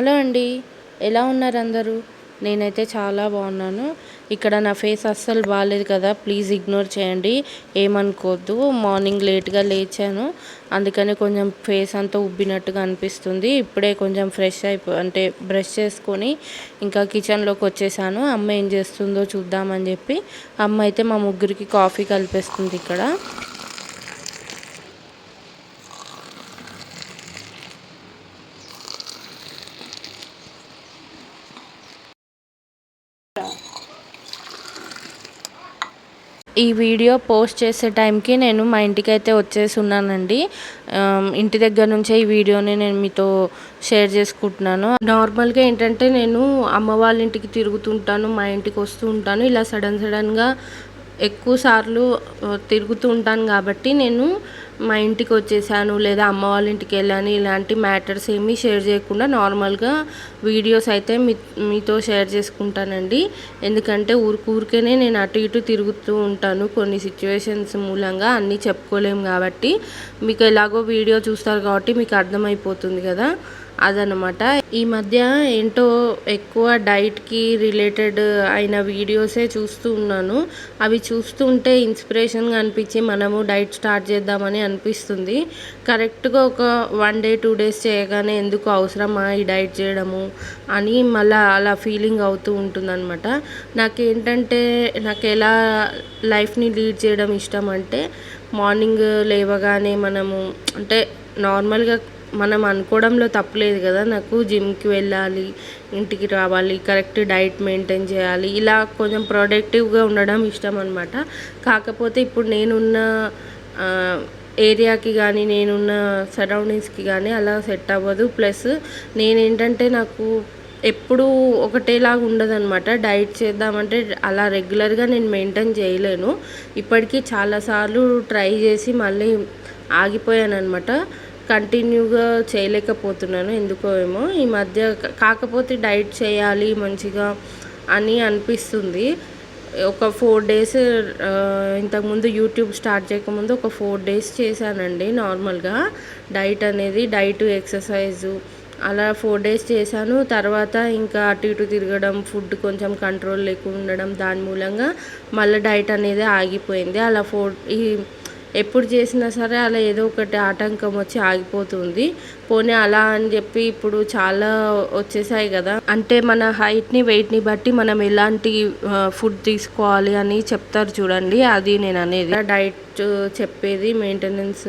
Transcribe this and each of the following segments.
Hello అండి. ఎలా ఉన్నారు అందరూ? నేనైతే చాలా బాగున్నాను. ఇక్కడ నా ఫేస్ అస్సలు బాగాలేదు కదా. ప్లీజ్ ఇగ్నోర్ చేయండి. ఏమనుకోవద్దు మార్నింగ్ లేట్గా లేచాను. అందుకని కొంచెం ఫేస్ అంతా ఉబ్బినట్టుగా అనిపిస్తుంది. ఇప్పుడే కొంచెం ఫ్రెష్ అయిపో అంటే బ్రష్ చేసుకొని ఇంకా కిచెన్లోకి వచ్చేసాను. అమ్మ ఏం చేస్తుందో చూద్దామని చెప్పి. అమ్మ అయితే మా ముగ్గురికి కాఫీ కలిపేస్తుంది ఇక్కడ. ఈ వీడియో పోస్ట్ చేసే టైంకి నేను మా ఇంటికి అయితే వచ్చేసి ఉన్నానండి ఇంటి దగ్గర నుంచే ఈ వీడియోని నేను మీతో షేర్ చేసుకుంటున్నాను. నార్మల్గా ఏంటంటే నేను అమ్మ వాళ్ళ ఇంటికి తిరుగుతుంటాను మా ఇంటికి వస్తూ ఉంటాను. ఇలా సడన్ సడన్గా ఎక్కువ సార్లు తిరుగుతూ ఉంటాను కాబట్టి నేను మా ఇంటికి వచ్చేసాను లేదా అమ్మ వాళ్ళ ఇంటికి వెళ్ళాను ఇలాంటి మ్యాటర్స్ ఏమీ షేర్ చేయకుండా నార్మల్గా వీడియోస్ అయితే మీ మీతో షేర్ చేసుకుంటానండి. ఎందుకంటే ఊరికి ఊరికేనే నేను అటు ఇటు తిరుగుతూ ఉంటాను. కొన్ని సిచ్యువేషన్స్ మూలంగా అన్నీ చెప్పుకోలేము కాబట్టి. మీకు ఎలాగో వీడియో చూస్తారు కాబట్టి మీకు అర్థమైపోతుంది కదా. అదనమాట. ఈ మధ్య ఏంటో ఎక్కువ డైట్కి రిలేటెడ్ అయిన వీడియోసే చూస్తూ ఉన్నాను. అవి చూస్తుంటే ఇన్స్పిరేషన్గా అనిపించి మనము డైట్ స్టార్ట్ చేద్దామని అనిపిస్తుంది. కరెక్ట్గా ఒక వన్ డే టూ డేస్ చేయగానే ఎందుకు అవసరమా ఈ డైట్ చేయడము అని మళ్ళీ అలా ఫీలింగ్ అవుతూ ఉంటుందన్నమాట. నాకేంటంటే నాకు ఎలా లైఫ్ని లీడ్ చేయడం ఇష్టం అంటే మార్నింగ్ లేవగానే మనము అంటే నార్మల్గా మనం అనుకోవడంలో తప్పులేదు కదా. నాకు జిమ్కి వెళ్ళాలి ఇంటికి రావాలి కరెక్ట్ డైట్ మెయింటైన్ చేయాలి ఇలా కొంచెం ప్రొడక్టివ్గా ఉండడం ఇష్టం అనమాట కాకపోతే ఇప్పుడు నేనున్న ఏరియాకి కానీ నేనున్న సరౌండింగ్స్కి కానీ అలా సెట్ అవ్వదు. ప్లస్ నేనేంటంటే నాకు ఎప్పుడూ ఒకటేలాగా ఉండదన్నమాట. డైట్ చేద్దామంటే అలా రెగ్యులర్గా నేను మెయింటైన్ చేయలేను. ఇప్పటికీ చాలాసార్లు ట్రై చేసి మళ్ళీ ఆగిపోయాను అనమాట కంటిన్యూగా చేయలేకపోతున్నాను ఎందుకో ఏమో. ఈ మధ్య కాకపోతే డైట్ చేయాలి మంచిగా అని అనిపిస్తుంది. ఒక ఫోర్ డేస్ ఇంతకుముందు యూట్యూబ్ స్టార్ట్ చేయకముందు ఒక ఫోర్ డేస్ చేశానండి నార్మల్గా. డైట్ అనేది డైట్ ఎక్సర్సైజు అలా ఫోర్ డేస్ చేశాను. తర్వాత ఇంకా అటు ఇటు తిరగడం ఫుడ్ కొంచెం కంట్రోల్ లేకుండా ఉండడం దాని మూలంగా మళ్ళీ డైట్ అనేది ఆగిపోయింది. అలా ఫోర్ ఈ ఎప్పుడు చేసినా సరే అలా ఏదో ఒకటి ఆటంకం వచ్చి ఆగిపోతుంది. పోనీ అలా అని చెప్పి ఇప్పుడు చాలా వచ్చేసాయి కదా. అంటే మన హైట్ని వెయిట్ని బట్టి మనం ఎలాంటి ఫుడ్ తీసుకోవాలి అని చెప్తారు చూడండి. అది నేను అనేది డైట్ చెప్పేది మెయింటెనెన్స్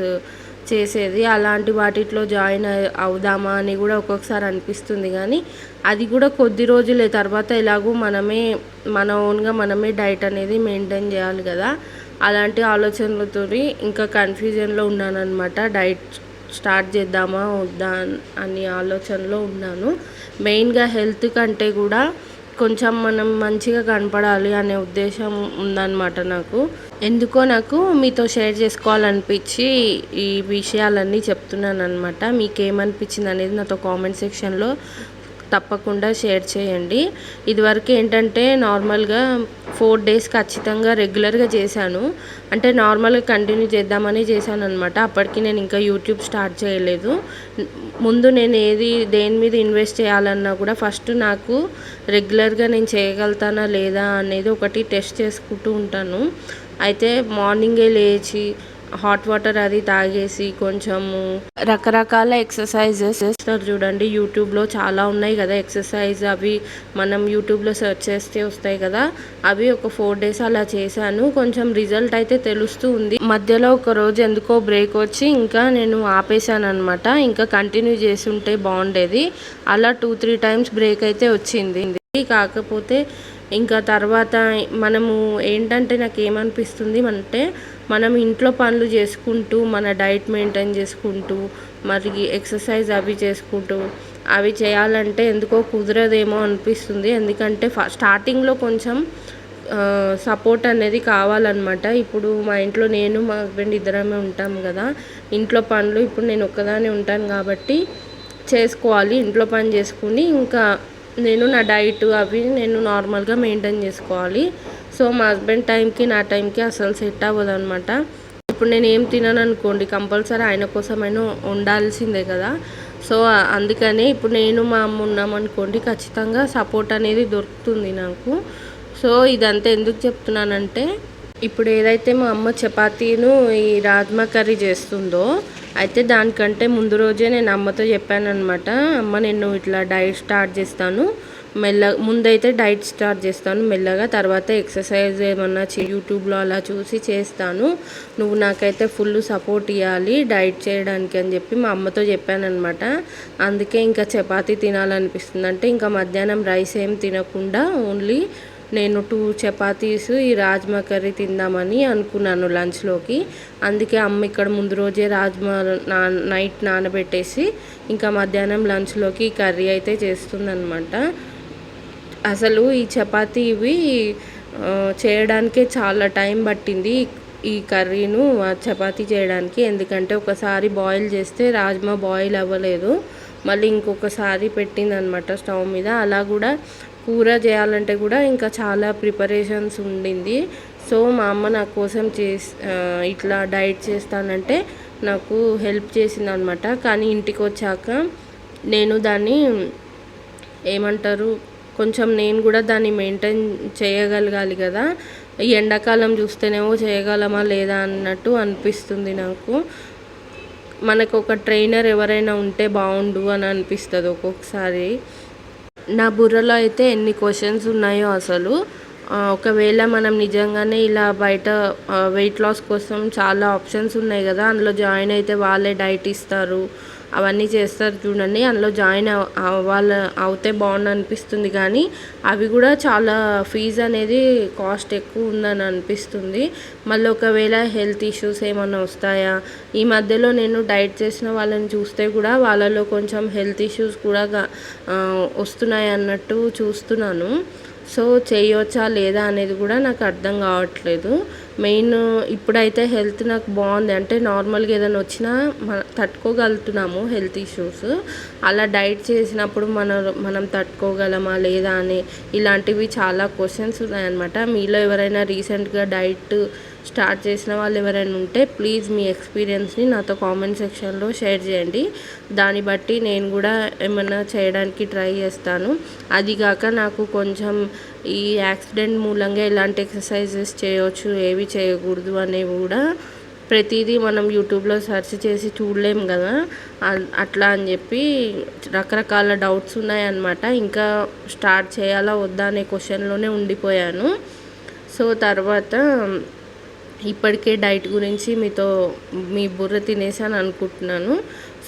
చేసేది అలాంటి వాటిట్లో జాయిన్ అవుదామా అని కూడా ఒక్కొక్కసారి అనిపిస్తుంది కానీ అది కూడా కొద్ది రోజులే. తర్వాత ఎలాగో మనమే మన ఓన్గా మనమే డైట్ అనేది మెయింటైన్ చేయాలి కదా. అలాంటి ఆలోచనలతో ఇంకా కన్ఫ్యూజన్లో ఉన్నానన్నమాట. డైట్ స్టార్ట్ చేద్దామా వద్దా అని ఆలోచనలో ఉన్నాను. మెయిన్గా హెల్త్ కంటే కూడా కొంచెం మనం మంచిగా కనపడాలి అనే ఉద్దేశం ఉందన్నమాట నాకు. ఎందుకో నాకు మీతో షేర్ చేసుకోవాలనిపించి ఈ విషయాలన్నీ చెప్తున్నాను అనమాట మీకు ఏమనిపించింది అనేది నాతో కామెంట్ సెక్షన్లో తప్పకుండా షేర్ చేయండి. ఇదివరకు ఏంటంటే నార్మల్గా ఫోర్ డేస్ ఖచ్చితంగా రెగ్యులర్గా చేశాను. అంటే నార్మల్గా కంటిన్యూ చేద్దామని చేశాను అనమాట అప్పటికి నేను ఇంకా యూట్యూబ్ స్టార్ట్ చేయలేదు. ముందు నేను ఏది దేని మీద ఇన్వెస్ట్ చేయాలన్నా కూడా ఫస్ట్ నాకు రెగ్యులర్గా నేను చేయగలుగుతానా లేదా అనేది ఒకటి టెస్ట్ చేసుకుంటూ ఉంటాను. అయితే మార్నింగే లేచి హాట్ వాటర్ అది తాగేసి కొంచెము రకరకాల ఎక్సర్సైజెస్ చేస్తారు చూడండి. యూట్యూబ్లో చాలా ఉన్నాయి కదా ఎక్సర్సైజ్ అవి. మనం యూట్యూబ్లో సెర్చ్ చేస్తే వస్తాయి కదా. అవి ఒక ఫోర్ డేస్ అలా చేశాను. కొంచెం రిజల్ట్ అయితే తెలుస్తూ ఉంది. మధ్యలో ఒక రోజు ఎందుకో బ్రేక్ వచ్చి ఇంకా నేను ఆపేశాను అనమాట ఇంకా కంటిన్యూ చేసి ఉంటే బాగుండేది. అలా టూ త్రీ టైమ్స్ బ్రేక్ అయితే వచ్చింది. కాకపోతే ఇంకా తర్వాత మనము ఏంటంటే నాకు ఏమనిపిస్తుంది అంటే మనం ఇంట్లో పనులు చేసుకుంటూ మన డైట్ మెయింటైన్ చేసుకుంటూ మరి ఎక్సర్సైజ్ అవి చేసుకుంటూ అవి చేయాలంటే ఎందుకో కుదరదేమో అనిపిస్తుంది. ఎందుకంటే ఫ స్టార్టింగ్లో కొంచెం సపోర్ట్ అనేది కావాలన్నమాట. ఇప్పుడు మా ఇంట్లో నేను మా హస్బెండ్ ఇద్దరమే ఉంటాం కదా. ఇంట్లో పనులు ఇప్పుడు నేను ఒక్కదానే ఉంటాను కాబట్టి చేసుకోవాలి. ఇంట్లో పని చేసుకుని ఇంకా నేను నా డైట్ అవి నేను నార్మల్గా మెయింటైన్ చేసుకోవాలి. సో మా హస్బెండ్ టైంకి నా టైంకి అసలు సెట్ అవ్వదు అనమాట ఇప్పుడు నేను ఏం తినను అనుకోండి కంపల్సరీ ఆయన కోసమైనా ఉండాల్సిందే కదా. సో అందుకనే ఇప్పుడు నేను మా అమ్మ ఉన్నామనుకోండి ఖచ్చితంగా సపోర్ట్ అనేది దొరుకుతుంది నాకు. సో ఇదంతా ఎందుకు చెప్తున్నానంటే ఇప్పుడు ఏదైతే మా అమ్మ చపాతీను ఈ రాజ్మా కర్రీ చేస్తుందో అయితే దానికంటే ముందు రోజే నేను అమ్మతో చెప్పాను అనమాట అమ్మ నేను ఇట్లా డైట్ స్టార్ట్ చేస్తాను. మెల్ల ముందైతే డైట్ స్టార్ట్ చేస్తాను మెల్లగా తర్వాత ఎక్సర్సైజ్ ఏమన్నా యూట్యూబ్లో అలా చూసి చేస్తాను. నువ్వు నాకైతే ఫుల్ సపోర్ట్ ఇవ్వాలి డైట్ చేయడానికి అని చెప్పి మా అమ్మతో చెప్పానమాట అందుకే ఇంకా చపాతీ తినాలనిపిస్తుంది అంటే ఇంకా మధ్యాహ్నం రైస్ ఏం తినకుండా ఓన్లీ నేను టూ చపాతీస్ ఈ రాజ్మా కర్రీ తిందామని అనుకున్నాను లంచ్లోకి అందుకే అమ్మ ఇక్కడ ముందు రోజే రాజ్మా నా నైట్ నానబెట్టేసి ఇంకా మధ్యాహ్నం లంచ్లోకి కర్రీ అయితే చేస్తుందనమాట అసలు ఈ చపాతీ ఇవి చేయడానికే చాలా టైం పట్టింది ఈ కర్రీను చపాతీ చేయడానికి. ఎందుకంటే ఒకసారి బాయిల్ చేస్తే రాజ్మా బాయిల్ అవ్వలేదు. మళ్ళీ ఇంకొకసారి పెట్టిందనమాట స్టవ్ మీద. అలా కూడా కూర చేయాలంటే కూడా ఇంకా చాలా ప్రిపరేషన్స్ ఉండింది. సో మా అమ్మ నా కోసం చేసి ఇట్లా డైట్ చేస్తానంటే నాకు హెల్ప్ చేసింది అనమాట కానీ ఇంటికి వచ్చాక నేను దాన్ని ఏమంటారు కొంచెం నేను కూడా దాన్ని మెయింటైన్ చేయగలగాలి కదా. ఈ ఎండాకాలం చూస్తేనేమో చేయగలమా లేదా అన్నట్టు అనిపిస్తుంది నాకు. మనకు ఒక ట్రైనర్ ఎవరైనా ఉంటే బాగుండు అని అనిపిస్తుంది ఒక్కొక్కసారి. నా బుర్రలో అయితే ఎన్ని క్వశ్చన్స్ ఉన్నాయో అసలు. ఒకవేళ మనం నిజంగానే ఇలా బయట వెయిట్ లాస్ కోసం చాలా ఆప్షన్స్ ఉన్నాయి కదా. అందులో జాయిన్ అయితే వాళ్ళే డైట్ ఇస్తారు. అవన్నీ చేస్తారు చూడండి. అందులో జాయిన్ అవ్వాలి అవుతే బాగుండు అనిపిస్తుంది కానీ అవి కూడా చాలా ఫీజు అనేది కాస్ట్ ఎక్కువ ఉందని అనిపిస్తుంది. మళ్ళీ ఒకవేళ హెల్త్ ఇష్యూస్ ఏమైనా వస్తాయా? ఈ మధ్యలో నేను డైట్ చేసిన వాళ్ళని చూస్తే కూడా వాళ్ళలో కొంచెం హెల్త్ ఇష్యూస్ కూడా వస్తున్నాయి అన్నట్టు చూస్తున్నాను. సో చేయవచ్చా లేదా అనేది కూడా నాకు అర్థం కావట్లేదు. మెయిన్ ఇప్పుడైతే హెల్త్ నాకు బాగుంది. అంటే నార్మల్గా ఏదైనా వచ్చినా మన తట్టుకోగలుగుతున్నాము హెల్త్ ఇష్యూస్. అలా డైట్ చేసినప్పుడు మన మనం తట్టుకోగలమా లేదా అని ఇలాంటివి చాలా క్వశ్చన్స్ ఉన్నాయన్నమాట. మీలో ఎవరైనా రీసెంట్గా డైట్ స్టార్ట్ చేసిన వాళ్ళు ఎవరైనా ఉంటే ప్లీజ్ మీ ఎక్స్పీరియన్స్ని నాతో కామెంట్ సెక్షన్లో షేర్ చేయండి. దాన్ని బట్టి నేను కూడా ఏమైనా చేయడానికి ట్రై చేస్తాను. అదిగాక నాకు కొంచెం ఈ యాక్సిడెంట్ మూలంగా ఎలాంటి ఎక్సర్సైజెస్ చేయవచ్చు ఏవి చేయకూడదు అనేవి కూడా ప్రతిదీ మనం యూట్యూబ్లో సెర్చ్ చేసి చూడలేం కదా. అట్లా అని చెప్పి రకరకాల డౌట్స్ ఉన్నాయన్నమాట. ఇంకా స్టార్ట్ చేయాలా వద్దా అనే క్వశ్చన్లోనే ఉండిపోయాను. సో తర్వాత ఇప్పటికే డైట్ గురించి మీతో మీ బుర్ర తినేసాను అనుకుంటున్నాను.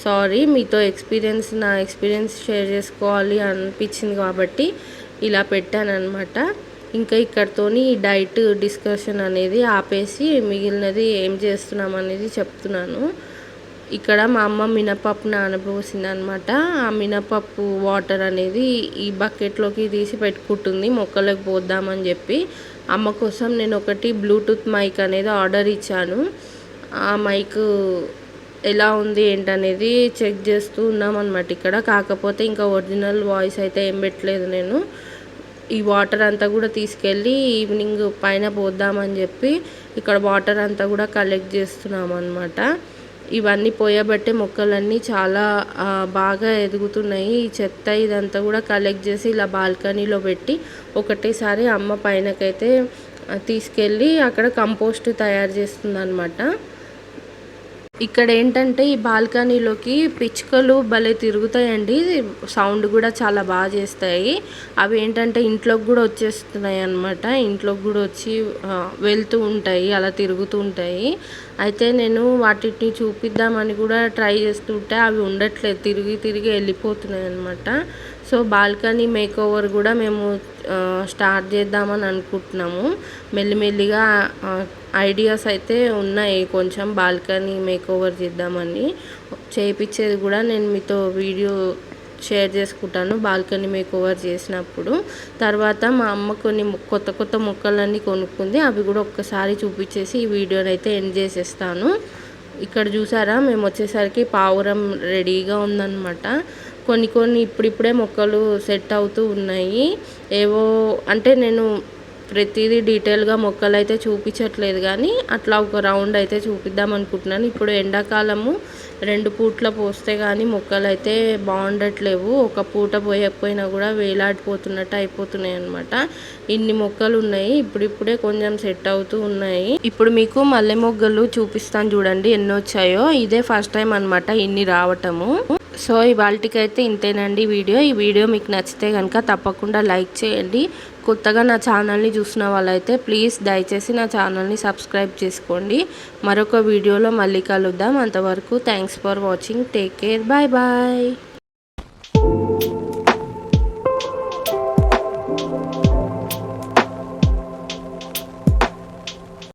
సారీ మీతో ఎక్స్పీరియన్స్ నా ఎక్స్పీరియన్స్ షేర్ చేసుకోవాలి అనిపించింది కాబట్టి ఇలా పెట్టాను అనమాట ఇంకా ఇక్కడతోని డైట్ డిస్కషన్ అనేది ఆపేసి మిగిలినది ఏం చేస్తున్నాం అనేది చెప్తున్నాను. ఇక్కడ మా అమ్మ మినపప్పు నానబోసింది అనమాట ఆ మినపప్పు వాటర్ అనేది ఈ బకెట్లోకి తీసి పెట్టుకుంటుంది. మొక్కలకు పోద్దామని చెప్పి అమ్మ కోసం నేను ఒకటి బ్లూటూత్ మైక్ అనేది ఆర్డర్ ఇచ్చాను. ఆ మైక్ ఎలా ఉంది ఏంటనేది చెక్ చేస్తూ ఉన్నాం అనమాట ఇక్కడ. కాకపోతే ఇంకా ఒరిజినల్ వాయిస్ అయితే ఏం పెట్టలేదు నేను. ఈ వాటర్ అంతా కూడా తీసుకెళ్ళి ఈవినింగ్ పైన పోద్దామని చెప్పి ఇక్కడ వాటర్ అంతా కూడా కలెక్ట్ చేస్తున్నాం అనమాట ఇవన్నీ పోయబట్టే మొక్కలన్నీ చాలా బాగా ఎదుగుతున్నాయి. ఈ చెత్త ఇదంతా కూడా కలెక్ట్ చేసి ఇలా బాల్కనీలో పెట్టి ఒకటేసారి అమ్మ పైనకైతే తీసుకెళ్ళి అక్కడ కంపోస్ట్ తయారు చేస్తుంది అనమాట ఇక్కడ ఏంటంటే ఈ బాల్కనీలోకి పిచ్చుకలు భలే తిరుగుతాయండి. సౌండ్ కూడా చాలా బాగా చేస్తాయి. అవి ఏంటంటే ఇంట్లోకి కూడా వచ్చేస్తున్నాయి అనమాట ఇంట్లోకి కూడా వచ్చి వెళ్తూ ఉంటాయి అలా తిరుగుతూ ఉంటాయి. అయితే నేను వాటిని చూపిద్దామని కూడా ట్రై చేస్తుంటే అవి ఉండట్లేదు. తిరిగి తిరిగి వెళ్ళిపోతున్నాయి అనమాట సో బాల్కనీ మేక్ ఓవర్ కూడా మేము స్టార్ట్ చేద్దామని అనుకుంటున్నాము. మెల్లిమెల్లిగా ఐడియాస్ అయితే ఉన్నాయి కొంచెం బాల్కనీ మేక్ ఓవర్ చేద్దామని. చేయించేది కూడా నేను మీతో వీడియో షేర్ చేసుకుంటాను బాల్కనీ మేక్ ఓవర్ చేసినప్పుడు. తర్వాత మా అమ్మ కొన్ని కొత్త కొత్త మొక్కలన్నీ కొనుక్కుంది. అవి కూడా ఒక్కసారి చూపించేసి ఈ వీడియోని అయితే ఎండ్ చేసేస్తాను. ఇక్కడ చూసారా? మేము వచ్చేసరికి పావురం రెడీగా ఉందన్నమాట. కొన్ని కొన్ని ఇప్పుడిప్పుడే మొక్కలు సెట్ అవుతూ ఉన్నాయి. ఏవో అంటే నేను ప్రతిదీ డీటెయిల్గా మొక్కలు అయితే చూపించట్లేదు కానీ అట్లా ఒక రౌండ్ అయితే చూపిద్దాం అనుకుంటున్నాను. ఇప్పుడు ఎండాకాలము రెండు పూట్ల పోస్తే కానీ మొక్కలు అయితే బాగుండట్లేవు. ఒక పూట పోయకపోయినా కూడా వేలాడిపోతున్నట్టు అయిపోతున్నాయి అనమాట ఇన్ని మొక్కలు ఉన్నాయి ఇప్పుడిప్పుడే కొంచెం సెట్ అవుతూ ఉన్నాయి. ఇప్పుడు మీకు మల్లె మొగ్గలు చూపిస్తాను చూడండి ఎన్ని వచ్చాయో ఇదే ఫస్ట్ టైం అనమాట ఇన్ని రావటము. సో ఇవాళకైతే ఇంతేనండి వీడియో. ఈ వీడియో మీకు నచ్చితే కనుక తప్పకుండా లైక్ చేయండి. కొత్తగా నా ఛానల్ని చూసిన వాళ్ళైతే ప్లీజ్ దయచేసి నా ఛానల్ని సబ్స్క్రైబ్ చేసుకోండి. మరొక వీడియోలో మళ్ళీ కలుద్దాం. అంతవరకు thanks for watching. Take care. Bye bye.